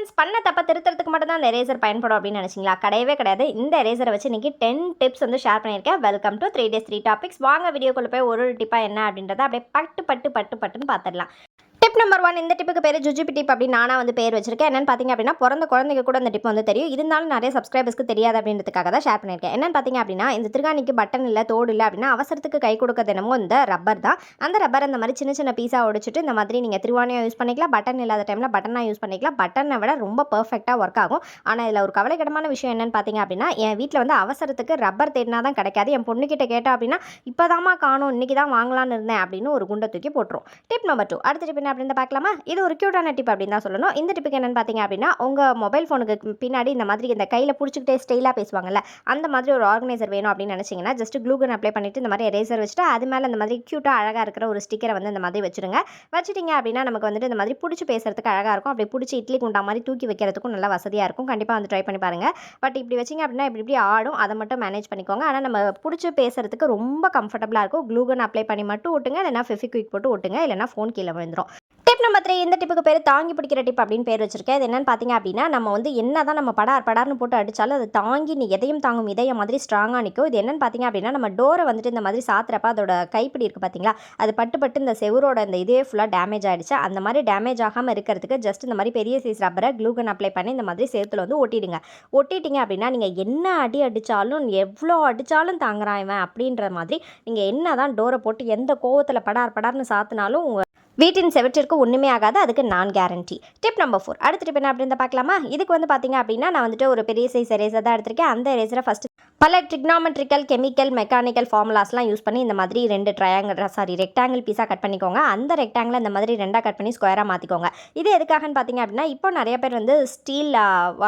Students பண்ண தப்ப திருத்துறதுக்கு மட்டும் தான் இந்த எரேசர் பயன்படும் அப்படின்னு நினச்சிங்களா? கிடையவே கிடையாது. இந்த எரேசரை வச்சு இன்னைக்கு டென் டிப்ஸ் வந்து ஷேர் பண்ணியிருக்கேன். Welcome to three days three topics வாங்க வீடியோக்குள்ளே போய் ஒரு ஒரு டிப்பாக என்ன அப்படின்றத அப்படியே பட்டு பட்டு பட்டு பட்டுன்னு பார்த்துடலாம் டிப் நம்பர் ஒன் இந்த டிப்புக்கு பேர் ஜுஜிபி டிப் அப்படின்னு நானாக வந்து பேர் வச்சிருக்கேன். என்னன்னு பார்த்தீங்க அப்படின்னா பிறந்த குழந்தைங்க கூட இந்த டிப் வந்து தெரியும். இருந்தாலும் நிறைய சப்ஸ்கிரைபர்ஸ்க்கு தெரியாது அப்படின்றதுக்காக தான் ஷேர் பண்ணியிருக்கேன். என்னன்னு பார்த்தீங்க அப்படின்னா இந்த திருகாணிக்கு பட்டன் இல்லை தோடு இல்லை அப்படின்னா அவசரத்துக்கு கை கொடுக்க என்னமோ இந்த ரப்பர் தான். அந்த ரப்பர் அந்த மாதிரி சின்ன சின்ன பீஸாக உடைச்சிட்டு இந்த மாதிரி நீங்கள் திருவாணியாக யூஸ் பண்ணிக்கலாம். பட்டன் இல்லாத டைமில் பட்டனாக யூஸ் பண்ணிக்கலாம். பட்டனை விட ரொம்ப பர்ஃபெக்டாக ஒர்க் ஆகும். ஆனால் இதில் ஒரு கவலைக்கிடமான விஷயம் என்னன்னு பார்த்தீங்க அப்படின்னா என் வீட்டில் வந்து அவசரத்துக்கு ரப்பர் தேடினா தான் கிடைக்காது. என் பொண்ணுக்கிட்ட கேட்டோம் அப்படின்னா இப்போதாம்மா காணும். இன்றைக்கி தான் வாங்கலாம்னு இருந்தேன். அப்படின்னு ஒரு குண்டை தூக்கி போட்டுரும். டிப் நம்பர் டூ அடுத்த டிப் என்ன அப்படின்னு பார்க்கலாமா? இது ஒரு க்யூட்டான டிப் அப்படின்னு தான் சொல்லணும். இந்த டிப்புக்கு என்னன்னு பார்த்தீங்க அப்படின்னா உங்கள் மொபைல் ஃபோனுக்கு பின்னாடி இந்த மாதிரி இந்த கையில் பிடிச்சிக்கிட்டே ஸ்டைலாக பேசுவாங்கல்ல அந்த மாதிரி ஒரு ஆர்கனைசர் வேணும் அப்படின்னு நினச்சிங்கன்னா ஜஸ்ட் க்ளூகன் அப்ளை பண்ணிட்டு இந்த மாதிரி எரேசர் வச்சுட்டு அது மேலே இந்த மாதிரி க்யூட்டாக அழகாக இருக்கிற ஒரு ஸ்டிக்கரை வந்து இந்த மாதிரி வச்சுருங்க. வச்சுட்டிங்க அப்படின்னா நமக்கு வந்துட்டு இந்த மாதிரி பிடிச்சி பேசுறதுக்கு அழகாக இருக்கும். அப்படி பிடிச்சி இட்லி குண்டா மாதிரி தூக்கி வைக்கிறதுக்கும் நல்லா வசதியாக இருக்கும். கண்டிப்பாக வந்து ட்ரை பண்ணி பாருங்கள் பட் இப்படி வச்சிங்க அப்படின்னா இப்படி இப்படி ஆடும். அதை மட்டும் மேனேஜ் பண்ணிக்கோங்க. ஆனால் நம்ம பிடிச்சி பேசுறதுக்கு ரொம்ப கம்ஃபர்டபுளாக இருக்கும். க்ளூகன் அப்ளை பண்ணி மட்டும் ஓட்டுங்க இல்லைனா ஃபெஃபிக்விக் போட்டு ஓட்டுங்க இல்லைனா ஃபோன் கீழே விழுந்துடும் டிப் நம்பர் த்ரீ இந்த டிப்புக்கு பேர் தாங்கி பிடிக்கிற டிப் அப்படின்னு பேர் வச்சிருக்கேன். இது என்னன்னு பார்த்தீங்க அப்படின்னா நம்ம வந்து என்ன தான் நம்ம படார் படார்னு போட்டு அடித்தாலும் அது தாங்கி நீ எதையும் தாங்கும் இதய மாதிரி ஸ்ட்ராங்காக நிற்கும் இது என்னன்னு பார்த்தீங்க அப்படின்னா நம்ம டோரை வந்துட்டு இந்த மாதிரி சாத்துறப்ப அதோட கைப்பிடி இருக்குது பார்த்தீங்களா அது பட்டு பட்டு இந்த செவரோட இந்த இதே ஃபுல்லாக டேமேஜ் ஆகிடுச்சு அந்த மாதிரி டேமேஜ் ஆகாமல் இருக்கிறதுக்கு ஜஸ்ட் இந்த மாதிரி பெரிய சைஸ் ரப்பரை க்ளூகன் அப்ளை பண்ணி இந்த மாதிரி சேர்த்துல வந்து ஒட்டிடுங்க. ஒட்டிட்டீங்க அப்படின்னா நீங்கள் என்ன அடி அடித்தாலும் எவ்வளோ அடித்தாலும் தாங்குறான் இவன் அப்படின்ற மாதிரி நீங்கள் என்ன தான் டோரை போட்டு எந்த கோவத்தில் படார் படார்னு சாத்தினாலும் உங்கள் வீட்டின் செவற்றிற்கு ஒன்றுமே ஆகாது அதுக்கு நான் கேரண்டி டிப் நம்பர் ஃபோர் அடுத்த டிப் என்ன அப்படின்னு பார்க்கலாமா? இதுக்கு வந்து பார்த்தீங்க அப்படின்னா நான் வந்துட்டு ஒரு பெரிய சைஸ் எரேசர் தான் எடுத்திருக்கேன். அந்த எரேசரை ஃபஸ்ட்டு பல ட்ரிக்னாமெட்ரிக்கல் கெமிக்கல் மெக்கானிக்கல் ஃபார்முலாஸ்லாம் யூஸ் பண்ணி இந்த மாதிரி ரெண்டு ட்ரையாங்கிள் சாரி ரெக்டாங்கிள் பீஸாக கட் பண்ணிக்கோங்க. அந்த ரெக்டாங்கிள் இந்த மாதிரி ரெண்டாக கட் பண்ணி ஸ்கொயராக மாற்றிக்கோங்க இது எதுக்காகன்னு பார்த்தீங்க அப்படின்னா இப்போ நிறைய பேர் வந்து ஸ்டீல்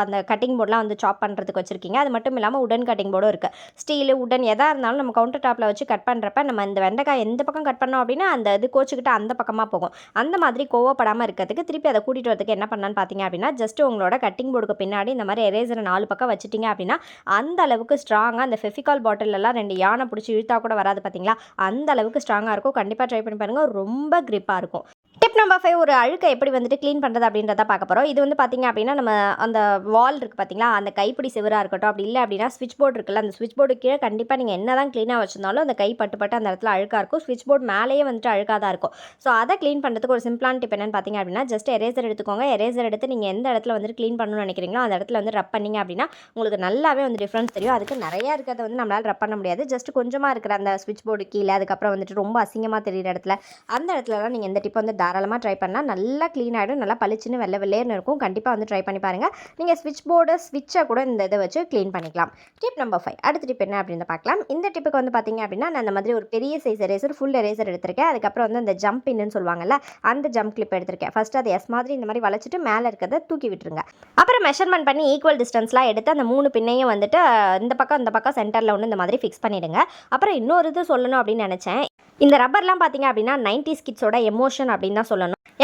அந்த கட்டிங் போர்டெலாம் வந்து சாப் பண்ணுறதுக்கு வச்சுருக்கீங்க. அது மட்டும் இல்லாமல் உடன் கட்டிங் போர்டும் இருக்குது ஸ்டீலு உடன் எதாக இருந்தாலும் நம்ம கவுண்டர் டாப்பில் வச்சு கட் பண்ணுறப்ப நம்ம இந்த வெண்டைக்காய் எந்த பக்கம் கட் பண்ணோம் அப்படின்னா அந்த இது கோச்சிக்கிட்டு அந்த பக்கமாக போகும். அந்த மாதிரி கோவப்படாமல் இருக்கிறதுக்கு திருப்பி அதை கூட்டிகிட்டு வரதுக்கு என்ன பண்ணான்னு பார்த்தீங்க அப்படின்னா ஜஸ்ட் உங்களோட கட்டிங் போர்டுக்கு பின்னாடி இந்த மாதிரி எரேசரை நாலு பக்கம் வச்சுட்டிங்க அப்படின்னா அந்த அளவுக்கு ஸ்ட்ராங்காக அந்த ஃபெஃபிகால் பாட்டிலெல்லாம் ரெண்டு யானை பிடிச்சி இழுத்தா கூட வராது பார்த்தீங்களா? அந்த அளவுக்கு ஸ்ட்ராங்காக இருக்கும். கண்டிப்பாக ட்ரை பண்ணி பாருங்கள் ரொம்ப க்ரிப்பாக இருக்கும். ஸ்டெப் நம்பர் ஃபைவ் ஒரு அழுக்கை எப்படி வந்துட்டு க்ளீன் பண்ணுறது அப்படின்றத பார்க்க போகிறோம் இது வந்து பார்த்திங்க அப்படின்னா நம்ம அந்த வால் இருக்குது பார்த்தீங்களா அந்த கைப்பிடி செவராக இருக்கட்டும் அப்படி இல்லை அப்படின்னா ஸ்விட்ச் போர்டு இருக்குல்ல அந்த ஸ்விட்ச் போர்டு கீழே கண்டிப்பாக நீங்கள் என்ன தான் க்ளீனாக வச்சிருந்தாலும் அந்த கை பட்டு பட்டு அந்த இடத்துல அழுக்காக இருக்கும். ஸ்விட்ச் போர்டு மேலேயே வந்துட்டு அழுக்காக தான் இருக்கும். ஸோ அதை க்ளீன் பண்ணுறதுக்கு ஒரு சிம்பிளான டிப் என்னென்னு பார்த்தீங்க அப்படின்னா ஜஸ்ட் எரேசர் எடுத்துக்கோங்க. எரேசர் எடுத்து நீங்கள் எந்த இடத்துல வந்துட்டு க்ளீன் பண்ணணும்னு நினைக்கிறீங்களோ அந்த இடத்துல வந்து ரப் பண்ணிங்க அப்படின்னா உங்களுக்கு நல்லாவே வந்து டிஃப்ரென்ஸ் தெரியும். அதுக்கு நிறையா இருக்கிறத வந்து நம்மளால் ரப் பண்ண முடியாது. ஜஸ்ட் கொஞ்சமாக இருக்கிற அந்த ஸ்விட்ச் போர்டு கீழே அதுக்கப்புறம் வந்துட்டு ரொம்ப அசிங்கமாக தெரியிற இடத்துல அந்த இடத்துலலாம் நீங்கள் இந்த டிப் வந்து தாராளமாக ட்ரை பண்ணலாம். நல்லா க்ளீன் ஆகிடும் நல்லா பளிச்சுன்னு வெள்ளை வெள்ளையர்னு இருக்கும். கண்டிப்பாக வந்து ட்ரை பண்ணி பாருங்கள் நீங்கள் ஸ்விட்ச் போர்டு ஸ்விட்சை கூட இந்த இதை வச்சு க்ளீன் பண்ணிக்கலாம். டிப் நம்பர் ஃபைவ் அடுத்த டிப் என்ன அப்படின்னு பார்க்கலாம். இந்த டிப்புக்கு வந்து பார்த்தீங்க அப்படின்னா நான் அந்த மாதிரி ஒரு பெரிய சைஸ் எரேசர் ஃபுல் எரேசர் எடுத்திருக்கேன். அதுக்கப்புறம் வந்து அந்த ஜம்ப் பின்னு சொல்லுவாங்கல்ல அந்த ஜம்ப் கிளிப் எடுத்திருக்கேன். ஃபஸ்ட்டு அது எஸ் மாதிரி இந்த மாதிரி வளைச்சிட்டு மேலே இருக்கிறத தூக்கி விட்டுருங்க. அப்புறம் மெஷர்மெண்ட் பண்ணி ஈக்குவல் டிஸ்டன்ஸ்லாம் எடுத்து அந்த மூணு பின்னையும் வந்துட்டு இந்த பக்கம் இந்த பக்கம் சென்டரில் ஒன்று இந்த மாதிரி ஃபிக்ஸ் பண்ணிவிடுங்க அப்புறம் இன்னொரு இது சொல்லணும் அப்படின்னு நினச்சேன். இந்த ரப்பர்லாம் பார்த்தீங்க அப்படின்னா நைன்டி கிட்ஸோட எமோஷன் அப்படின்னு தான்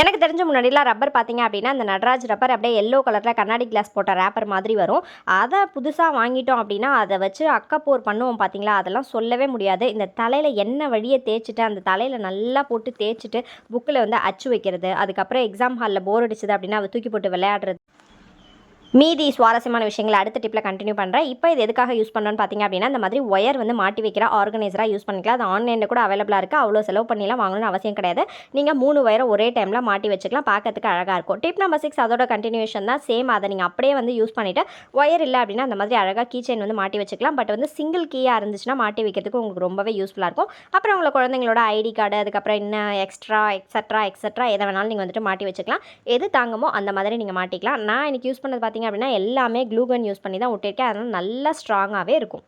எனக்கு தெரிஞ்ச முன்னாடிலாம் ரப்பர் பார்த்தீங்க அப்படின்னா அந்த நடராஜ் ரப்பர் அப்படியே எல்லோ கலரில் கண்ணாடி கிளாஸ் போட்ட ரேப்பர் மாதிரி வரும். அதை புதுசாக வாங்கிட்டோம் அப்படின்னா அதை வச்சு அக்கப்போர் பண்ணுவோம் பார்த்தீங்களா? அதெல்லாம் சொல்லவே முடியாது. இந்த தலையில் எண்ணெய் வழியை தேய்ச்சிட்டு அந்த தலையில் நல்லா போட்டு தேய்ச்சிட்டு புக்கில் வந்து அச்சு வைக்கிறது. அதுக்கப்புறம் எக்ஸாம் ஹாலில் போர் அடிச்சது அப்படின்னா அதை தூக்கி போட்டு விளையாடுறது. மீதி சுவாரஸ்யமான விஷயங்களை அடுத்த டிப்பில் கண்டினியூ பண்ணுறேன் இப்போ இது எதுக்காக யூஸ் பண்ணுறோன்னு பார்த்தீங்க அப்படின்னா இந்த மாதிரி ஒயர் வந்து மாட்டி வைக்கிற ஆர்கனைசராக யூஸ் பண்ணிக்கலாம். அது ஆன்லைனில் கூட அவைலபிளாக இருக்குது அவ்வளோ செலவு பண்ணிலாம் வாங்கணும்னு அவசியம் கிடையாது. நீங்கள் மூணு ஒயரை ஒரே டைமில் மாட்டி வச்சுக்கலாம். பார்க்கறதுக்கு அழகாக இருக்கும். டிப் நம்பர் சிக்ஸ் அதோட கண்டினியூஷன் தான். சேம் அதை நீங்கள் அப்படியே வந்து யூஸ் பண்ணிவிட்டு ஒயர் இல்லை அப்படின்னா அந்த மாதிரி அழகாக கீ செயின் வந்து மாட்டி வச்சுக்கலாம். பட் வந்து சிங்கிள் கீயாக இருந்துச்சுன்னா மாட்டி வைக்கிறதுக்கு உங்களுக்கு ரொம்பவே யூஸ்ஃபுல்லாக இருக்கும். அப்புறம் உங்களை குழந்தைங்களோட ஐடி கார்டு அதுக்கப்புறம் என்ன எக்ஸ்ட்ரா எக்ஸட்ரா எக்ஸட்ரா எதை வேணாலும் நீங்கள் வந்துட்டு மாட்டி வச்சுக்கலாம். எது தாங்குமோ அந்த மாதிரி நீங்கள் மாட்டிக்கலாம். நான் எனக்கு யூஸ் பண்ணது பார்த்தீங்க அப்படின்னா எல்லாமே க்ளூகன் யூஸ் பண்ணி தான் ஒட்டியிருக்கேன். அதனால் நல்லா ஸ்ட்ராங்காகவே இருக்கும்.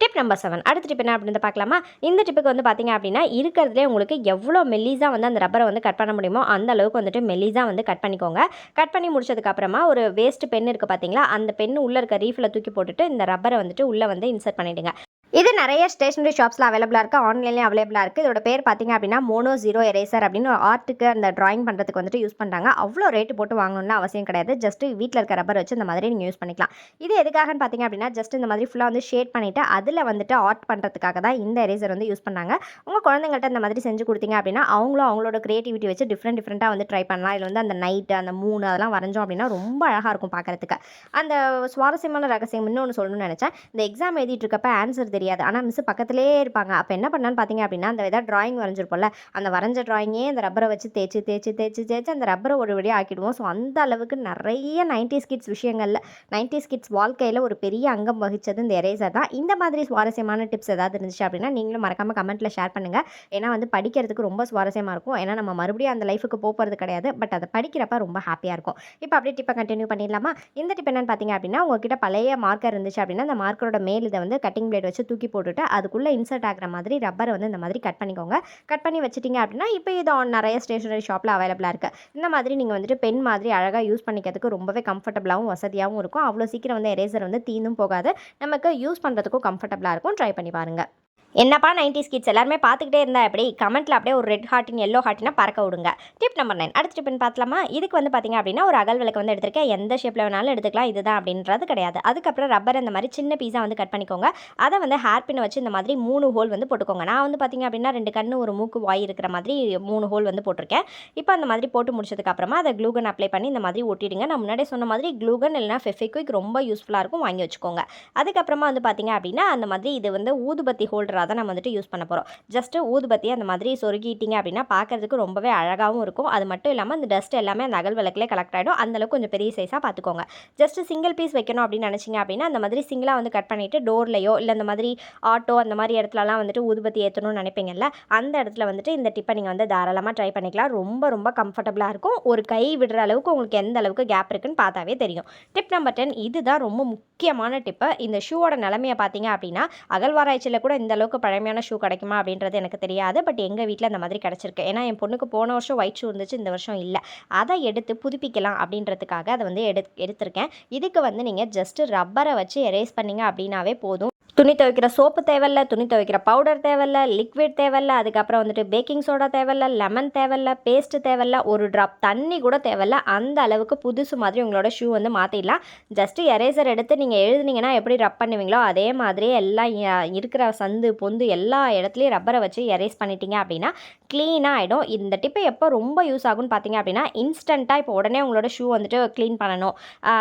டிப் நம்பர் செவன் அடுத்த டிப் என்ன அப்படின்னு பார்க்கலாமா? இந்த டிப்புக்கு வந்து பார்த்திங்க அப்படின்னா இருக்கிறதுலே உங்களுக்கு எவ்வளோ மெல்லிஸாக வந்து அந்த ரப்பரை வந்து கட் பண்ண முடியுமோ அந்த அளவுக்கு வந்துட்டு மெல்லிஸாக வந்து கட் பண்ணிக்கோங்க. கட் பண்ணி முடிச்சதுக்கப்புறமா ஒரு வேஸ்ட் பென் இருக்குது பார்த்தீங்களா? அந்த பென் உள்ளே இருக்க ரீஃபில் தூக்கி போட்டுட்டு இந்த ரப்பரை வந்துட்டு உள்ளே வந்து இன்சர்ட் பண்ணிவிடுங்க இது நிறைய ஸ்டேஷனரி ஷாப்ஸில் அவைலபிளாக இருக்குது ஆன்லைன்லேயும் அவைலபிளாக இருக்குது இதோட பேர் பார்த்தீங்க அப்படின்னா மோனோ ஜீரோ எரேசர் அப்படின்னு ஆர்ட்டுக்கு அந்த ட்ராயிங் பண்ணுறதுக்கு வந்துட்டு யூஸ் பண்ணுறாங்க அவ்வளோ ரேட்டு போட்டு வாங்கணும்னு அவசியம் கிடையாது. ஜஸ்ட் வீட்டில் இருக்க ரப்பர் வச்சு இந்த மாதிரி நீங்கள் யூஸ் பண்ணிக்கலாம். இது எதுக்காகன்னு பார்த்தீங்க அப்படின்னா ஜஸ்ட் இந்த மாதிரி ஃபுல்லாக வந்து ஷேட் பண்ணிவிட்டு அதில் வந்துட்டு ஆர்ட் பண்ணுறதுக்காக தான் இந்த எரேசர் வந்து யூஸ் பண்ணாங்க உங்கள் குழந்தைங்கள்ட்ட இந்த மாதிரி செஞ்சு கொடுத்தீங்க அப்படின்னா அவங்களும் அவங்களோட க்ரியேட்டிவிட்டி வச்சு டிஃப்ரெண்ட் டிஃப்ரெண்ட்டாக வந்து ட்ரை பண்ணலாம். இதில் வந்து அந்த நைட்டு அந்த மூணு அதெல்லாம் வரைஞ்சோம் அப்படின்னா ரொம்ப அழகாக இருக்கும் பார்க்குறதுக்கு அந்த சுவாரஸ்யமான ரகசியம் இன்னொன்று சொல்லணும்னு நினச்சேன். இந்த எக்ஸாம் எழுதிட்டு இருக்கப்ப ஆன்சர் தெரியாது. ஆனால் மிஸ் பக்கத்துலேயே இருப்பாங்க. அப்போ என்ன பண்ணான்னு பார்த்தீங்க அப்படின்னா அந்த ஏதாவது ட்ராயிங் வரைஞ்சிருப்போம்ல அந்த வரைஞ்ச ட்ராயிங்கே அந்த ரப்பரை வச்சு தேய்ச்சி தேய்ச்சி தேய்ச்சி தேய்ச்சி அந்த ரப்பரை ஒரு வழியாக ஆக்கிடுவோம். ஸோ அந்த அளவுக்கு நிறைய நைன்டிஸ் கிட்ஸ் விஷயங்களில் நைன்டிஸ் கிட்ஸ் வாழ்க்கையில் ஒரு பெரிய அங்கம் வகித்தது இந்த எரேசர் தான். இந்த மாதிரி சுவாரஸ்யமான டிப்ஸ் ஏதாவது இருந்துச்சு அப்படின்னா நீங்களும் மறக்காமல் கமெண்ட்டில் ஷேர் பண்ணுங்கள் ஏன்னா வந்து படிக்கிறதுக்கு ரொம்ப சுவாரஸ்யமாக இருக்கும். ஏன்னா நம்ம மறுபடியும் அந்த லைஃபுக்கு போகிறது கிடையாது. பட் அதை படிக்கிறப்ப ரொம்ப ஹாப்பியாக இருக்கும். இப்போ அப்படியே டிப்பை கண்டினியூ பண்ணிடலாமா? இந்த டிப் என்னன்னு பார்த்தீங்க அப்படின்னா உங்ககிட்ட பழைய மார்க்கர் இருந்துச்சு அப்படின்னா அந்த மார்க்கரோட மேல் இதை வந்து கட்டிங் பிளேட் வச்சு தூக்கி போட்டுட்டு அதுக்குள்ளே இன்சர்ட் ஆகிற மாதிரி ரப்பரை வந்து இந்த மாதிரி கட் பண்ணிக்கோங்க. கட் பண்ணி வச்சிட்டிங்க அப்படின்னா இப்போ இது நிறைய ஸ்டேஷனரி ஷாப்பில் அவைலபிளாக இருக்குது இந்த மாதிரி நீங்கள் வந்துட்டு பென் மாதிரி அழகாக யூஸ் பண்ணிக்கிறதுக்கு ரொம்பவே கம்ஃபர்டபுளாகவும் வசதியாகவும் இருக்கும். அவ்வளோ சீக்கிரம் வந்து எரேசர் வந்து தீந்தும் போகாது. நமக்கு யூஸ் பண்ணுறதுக்கும் கம்ஃபர்டபுளாக இருக்கும். ட்ரை பண்ணி பாருங்கள் என்னப்பா நைன்டி கிட்ஸ் எல்லாருமே பார்த்துக்கிட்டே இருந்தா எப்படி? கமெண்ட்டில் அப்படியே ஒரு ரெட் ஹார்ட்டின் எல்லோ ஹார்ட்டினா பறக்க விடுங்க. டிப் நம்பர் நைன் அடுத்த டிப்னு பார்த்தலாமா? இதுக்கு வந்து பார்த்தீங்க அப்படின்னா ஒரு அகல் விளக்கு வந்து எடுத்திருக்கேன். எந்த ஷேப்பில் வேணாலும் எடுத்துக்கலாம். இதுதான் அப்படின்றது கிடையாது. அதுக்கப்புறம் ரப்பர் இந்த மாதிரி சின்ன பீஸாக வந்து கட் பண்ணிக்கோங்க. அதை வந்து ஹேர் பின் வச்சு இந்த மாதிரி மூணு ஹோல் வந்து போட்டுக்கோங்க. நான் வந்து பார்த்தீங்க அப்படின்னா ரெண்டு கண்ணு ஒரு மூக்கு வாய் இருக்கிற மாதிரி மூணு ஹோல் வந்து போட்டிருக்கேன். இப்போ அந்த மாதிரி போட்டு முடிச்சதுக்கு அப்புறமா அதை க்ளூகன் அப்ளை பண்ணி இந்த மாதிரி ஒட்டிடுங்க. நான் முன்னாடியே சொன்ன மாதிரி க்ளூகன் இல்லைனா ஃபெஃபிக்விக் ரொம்ப யூஸ்ஃபுல்லாக இருக்கும். வாங்கி வச்சுக்கோங்க. அதுக்கப்புறமா வந்து பார்த்தீங்க அப்படின்னா அந்த மாதிரி இது வந்து ஊதுபத்தி ஹோல்டராக தான் நம்ம வந்துட்டு யூஸ் பண்ண போகிறோம் ஜஸ்ட்டு ஊதுபத்தி அந்த மாதிரி சொருகிட்டிங்க அப்படின்னா பார்க்கறதுக்கு ரொம்பவே அழகாகவும் இருக்கும். அது மட்டும் இல்லாமல் அந்த டஸ்ட் எல்லாமே அந்த அகல் விளக்கிலே கலெக்ட் ஆகிடும் அந்தளவுக்கு கொஞ்சம் பெரிய சைஸாக பார்த்துக்கோங்க ஜஸ்ட்டு சிங்கிள் பீஸ் வைக்கணும் அப்படின்னு நினச்சிங்க அப்படின்னா அந்த மாதிரி சிங்கிளாக வந்து கட் பண்ணிவிட்டு டோர்லையோ இல்லை அந்த மாதிரி ஆட்டோ அந்த மாதிரி இடத்துலலாம் வந்துட்டு ஊதுபத்தி ஏற்றணும்னு நினைப்பீங்கல்ல அந்த இடத்துல வந்துட்டு இந்த டிப்பை நீங்கள் வந்து தாராளமாக ட்ரை பண்ணிக்கலாம். ரொம்ப ரொம்ப கம்ஃபர்டபுளாக இருக்கும். ஒரு கை விடுற அளவுக்கு உங்களுக்கு எந்த அளவுக்கு கேப் இருக்குன்னு பார்த்தாவே தெரியும். டிப் நம்பர் டென் இதுதான் ரொம்ப முக்கியமான டிப்பு இந்த ஷூவோட நிலமையை பார்த்தீங்க அப்படின்னா அகழ்வாராய்ச்சியில் கூட இந்த அளவுக்கு பழமையான ஷூ கிடைக்குமா அப்படின்றது எனக்கு தெரியாது. பட் எங்கள் வீட்டில் அந்த மாதிரி கிடச்சிருக்கு. ஏன்னா என் பொண்ணுக்கு போன வருஷம் ஒயிட் ஷூ இருந்துச்சு இந்த வருஷம் இல்லை. அதை எடுத்து புதுப்பிக்கலாம் அப்படின்றதுக்காக அதை வந்து எடு எடுத்திருக்கேன். இதுக்கு வந்து நீங்கள் ஜஸ்ட்டு ரப்பரை வச்சு எரேஸ் பண்ணிங்க அப்படின்னாவே போதும். துணி துவைக்கிற சோப்பு தேவையில்ல துணி துவைக்கிற பவுடர் தேவையில்ல லிக்விட் தேவையில்ல அதுக்கப்புறம் வந்துட்டு பேக்கிங் சோடா தேவையில்ல லெமன் தேவையில்ல பேஸ்ட் தேவையில்ல ஒரு ட்ராப் தண்ணி கூட தேவையில்ல அந்த அளவுக்கு புதுசு மாதிரி உங்களோட ஷூ வந்து மாற்றிடலாம் ஜஸ்ட்டு எரேசர் எடுத்து நீங்கள் எழுதுனீங்கன்னா எப்படி ரப் பண்ணுவீங்களோ அதே மாதிரியே எல்லாம் இருக்கிற சந்து பொந்து எல்லா இடத்துலையும் ரப்பரை வச்சு எரேஸ் பண்ணிட்டீங்க அப்படின்னா க்ளீனாக ஆகிடும் இந்த டிப்பு எப்போ ரொம்ப யூஸ் ஆகும்னு பார்த்தீங்க அப்படின்னா இன்ஸ்டண்ட்டாக இப்போ உடனே உங்களோட ஷூ வந்துட்டு க்ளீன் பண்ணணும்.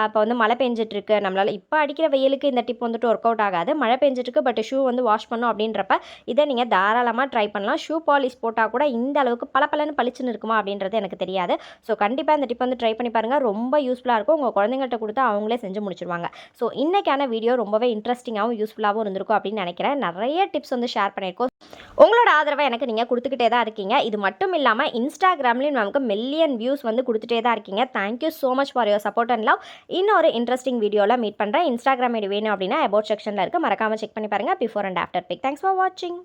இப்போ வந்து மழை பெஞ்சிட்ருக்கு நம்மளால் இப்போ அடிக்கிற வெயிலுக்கு இந்த டிப் வந்துட்டு ஒர்க் அவுட் ஆகாது. மழை பெஞ்சிட்ருக்கு. பட் ஷூ வந்து வாஷ் பண்ணும் அப்படின்றப்ப இதை நீங்கள் தாராளமாக ட்ரை பண்ணலாம். ஷூ பாலிஷ் போட்டால் கூட இந்த அளவுக்கு பளபளன்னு பளிச்சுன்னு இருக்குமா அப்படின்றது எனக்கு தெரியாது. ஸோ கண்டிப்பாக இந்த டிப் வந்து ட்ரை பண்ணி பாருங்கள் ரொம்ப யூஸ்ஃபுல்லாக இருக்கும். உங்கள் குழந்தைங்கள்ட்ட கொடுத்து அவங்களே செஞ்சு முடிச்சிருவாங்க. ஸோ இன்றைக்கான வீடியோ ரொம்பவே இன்ட்ரெஸ்டிங்காகவும் யூஸ்ஃபுல்லாகவும் இருந்திருக்கும் அப்படின்னு நினைக்கிறேன். நிறைய டிப்ஸ் வந்து ஷேர் பண்ணியிருக்கோம். உங்களோட ஆதரவை எனக்கு நீங்கள் கொடுத்துக்கிட்டே தான் இருக்கீங்க. இது மட்டும் இல்லாமல் இன்ஸ்டாகிராம்லேயும் நமக்கு மில்லியன் வியூஸ் வந்து கொடுத்துட்டே தான் இருக்கீங்க. Thank you so much for your support and love இன்னொரு இன்ட்ரெஸ்டிங் வீடியோவில் மீட் பண்ணுறேன் இன்ஸ்டாகிராம் ஐடி வேணும் அப்படின்னா அபவுட் செக்ஷனில் இருக்க. மறக்காம மறக்காமல் செக் பண்ணி பாருங்கள் before and after pic thanks for வாட்சிங்